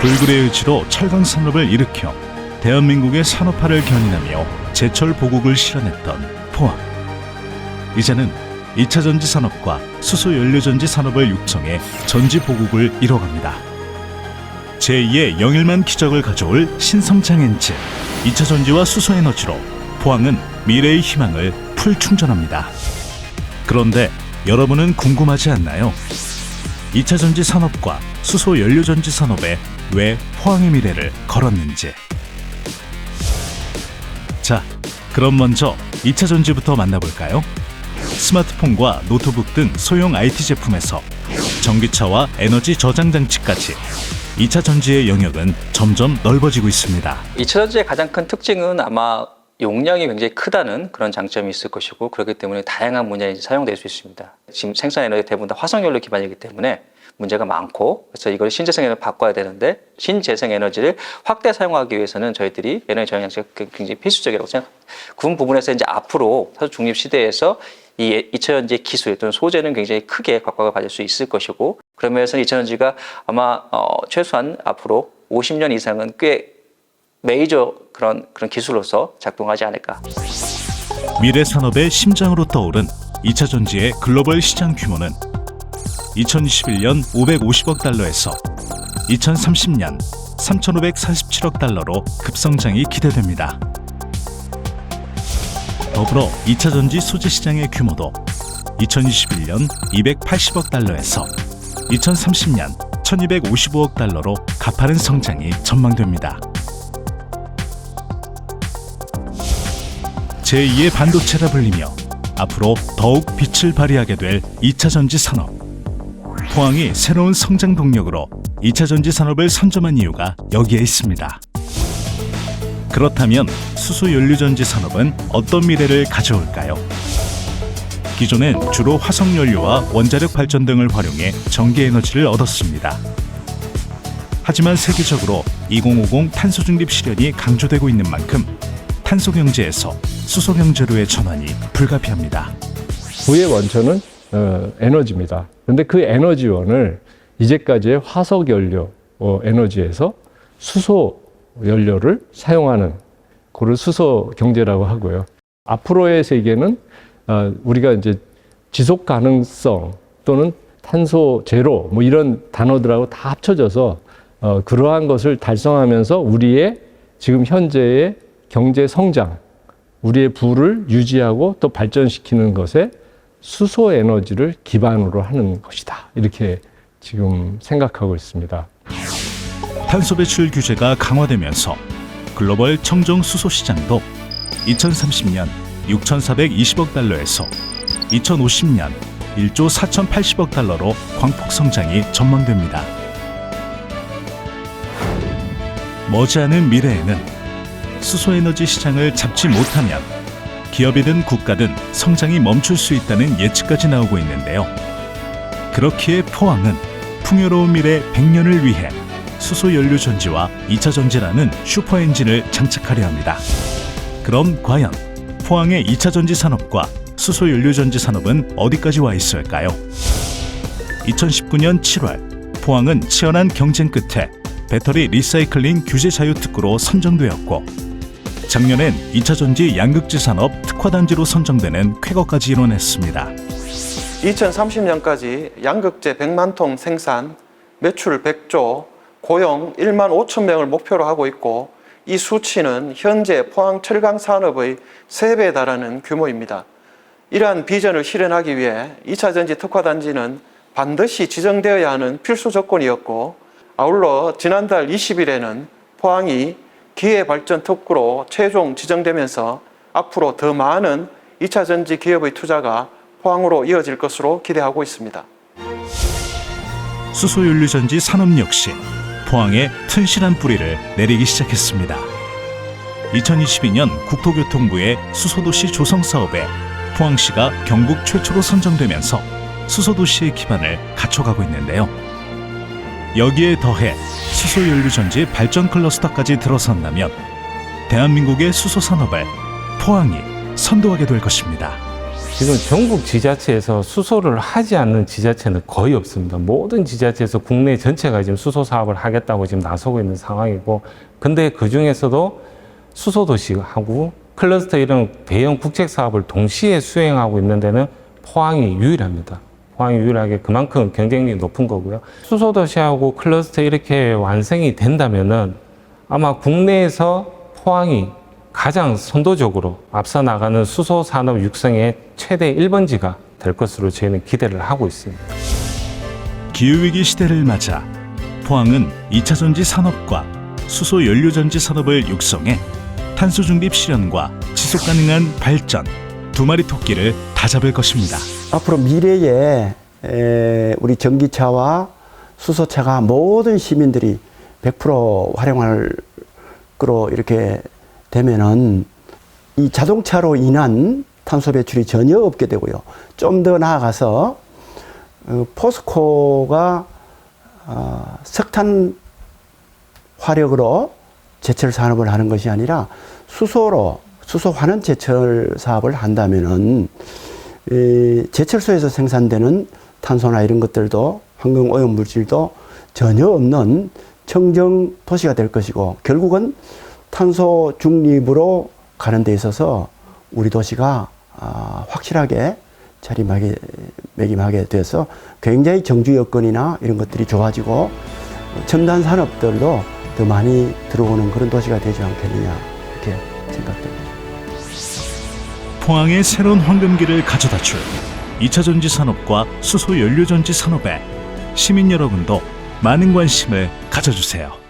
불굴의 의지로 철강 산업을 일으켜 대한민국의 산업화를 견인하며 제철 보국을 실현했던 포항. 이제는 2차 전지 산업과 수소 연료 전지 산업을 육성해 전지 보국을 이뤄갑니다. 제2의 영일만 기적을 가져올 신성장 엔진 2차 전지와 수소 에너지로 포항은 미래의 희망을 풀 충전합니다. 그런데 여러분은 궁금하지 않나요? 2차 전지 산업과 수소 연료 전지 산업에 왜 포항의 미래를 걸었는지. 자, 그럼 먼저 2차 전지부터 만나볼까요? 스마트폰과 노트북 등 소형 IT 제품에서 전기차와 에너지 저장 장치까지 2차 전지의 영역은 점점 넓어지고 있습니다. 이 차전지의 가장 큰 특징은 아마 용량이 굉장히 크다는 그런 장점이 있을 것이고 그렇기 때문에 다양한 분야에 사용될 수 있습니다. 지금 생산 에너지 대부분 다 화석연료 기반이기 때문에 문제가 많고 그래서 이걸 신재생 에너지 바꿔야 되는데 신재생 에너지를 확대 사용하기 위해서는 저희들이 에너지 저장 장치가 굉장히 필수적이라고 생각합니다. 그런 부분에서 이제 앞으로 사수 중립 시대에서 이 이차전지 기술 또는 소재는 굉장히 크게 각광을 받을 수 있을 것이고 그러면서 이차전지가 아마 어, 최소한 앞으로 50년 이상은 꽤 메이저 그런 그런 기술로서 작동하지 않을까. 미래 산업의 심장으로 떠오른 2차 전지의 글로벌 시장 규모는 2021년 550억 달러에서 2030년 3,547억 달러로 급성장이 기대됩니다. 더불어 2차 전지 소재 시장의 규모도 2021년 280억 달러에서 2030년 1,255억 달러로 가파른 성장이 전망됩니다. 제2의 반도체라 불리며 앞으로 더욱 빛을 발휘하게 될 2차 전지 산업. 포항이 새로운 성장 동력으로 2차 전지 산업을 선점한 이유가 여기에 있습니다. 그렇다면 수소 연료 전지 산업은 어떤 미래를 가져올까요? 기존엔 주로 화석 연료와 원자력 발전 등을 활용해 전기 에너지를 얻었습니다. 하지만 세계적으로 2050 탄소 중립 실현이 강조되고 있는 만큼 탄소 경제에서 수소 경제로의 전환이 불가피합니다. 부의 원천은 어, 에너지입니다. 그런데 그 에너지원을 이제까지의 화석 연료 어, 에너지에서 수소 연료를 사용하는 그를 수소 경제라고 하고요. 앞으로의 세계는 어, 우리가 이제 지속 가능성 또는 탄소 제로 뭐 이런 단어들하고 다 합쳐져서 어, 그러한 것을 달성하면서 우리의 지금 현재의 경제 성장, 우리의 부를 유지하고 또 발전시키는 것에 수소 에너지를 기반으로 하는 것이다. 이렇게 지금 생각하고 있습니다. 탄소 배출 규제가 강화되면서 글로벌 청정 수소 시장도 2030년 6,420억 달러에서 2050년 1조 4,080억 달러로 광폭 성장이 전망됩니다. 머지않은 미래에는 수소 에너지 시장을 잡지 못하면 기업이든 국가든 성장이 멈출 수 있다는 예측까지 나오고 있는데요. 그렇기에 포항은 풍요로운 미래 100년을 위해 수소 연료 전지와 2차 전지라는 슈퍼 엔진을 장착하려 합니다. 그럼 과연 포항의 2차 전지 산업과 수소 연료 전지 산업은 어디까지 와 있을까요? 2019년 7월 포항은 치열한 경쟁 끝에 배터리 리사이클링 규제 자유 특구로 선정되었고 작년엔 2차 전지 양극재 산업 특화 단지로 선정되는 쾌거까지 이뤄냈습니다. 2030년까지 양극재 100만 톤 생산, 매출 100조, 고용 1만 5천 명을 목표로 하고 있고 이 수치는 현재 포항 철강 산업의 3배에 달하는 규모입니다. 이러한 비전을 실현하기 위해 2차 전지 특화 단지는 반드시 지정되어야 하는 필수 조건이었고 아울러 지난달 20일에는 포항이 기회 발전 특구로 최종 지정되면서 앞으로 더 많은 2차 전지 기업의 투자가 포항으로 이어질 것으로 기대하고 있습니다. 수소 연료 전지 산업 역시 포항에 튼실한 뿌리를 내리기 시작했습니다. 2022년 국토교통부의 수소도시 조성 사업에 포항시가 경북 최초로 선정되면서 수소도시의 기반을 갖춰가고 있는데요. 여기에 더해 수소 연료 전지 발전 클러스터까지 들어선다면 대한민국의 수소 산업을 포항이 선도하게 될 것입니다. 지금 전국 지자체에서 수소를 하지 않는 지자체는 거의 없습니다. 모든 지자체에서 국내 전체가 지금 수소 사업을 하겠다고 지금 나서고 있는 상황이고, 근데 그 중에서도 수소 도시하고 클러스터 이런 대형 국책 사업을 동시에 수행하고 있는 데는 포항이 유일합니다. 포항이 유일하게 그만큼 경쟁력이 높은 거고요. 수소 도시하고 클러스터 이렇게 완성이 된다면은 아마 국내에서 포항이 가장 선도적으로 앞서 나가는 수소 산업 육성의 최대 1번지가 될 것으로 저희는 기대를 하고 있습니다. 기후위기 시대를 맞아 포항은 2차 전지 산업과 수소 연료 전지 산업을 육성해 탄소 중립 실현과 지속 가능한 발전 두 마리 토끼를 다 잡을 것입니다. 앞으로 미래에 에, 우리 전기차와 수소차가 모든 시민들이 100% 활용할 거로 이렇게 되면은 이 자동차로 인한 탄소 배출이 전혀 없게 되고요. 좀 더 나아가서 어, 포스코가 어, 석탄 화력으로 제철 산업을 하는 것이 아니라 수소로 수소 환원 제철 사업을 한다면은 이 제철소에서 생산되는 탄소나 이런 것들도 환경 오염 물질도 전혀 없는 청정 도시가 될 것이고 결국은 탄소 중립으로 가는 데 있어서 우리 도시가 아, 확실하게 자리매김하게 돼서 굉장히 정주 여건이나 이런 것들이 좋아지고 첨단 산업들도 더 많이 들어오는 그런 도시가 되지 않겠느냐 이렇게 생각됩니다. 포항의 새로운 황금기를 가져다 줄 2차 전지 산업과 수소 연료 전지 산업에 시민 여러분도 많은 관심을 가져주세요.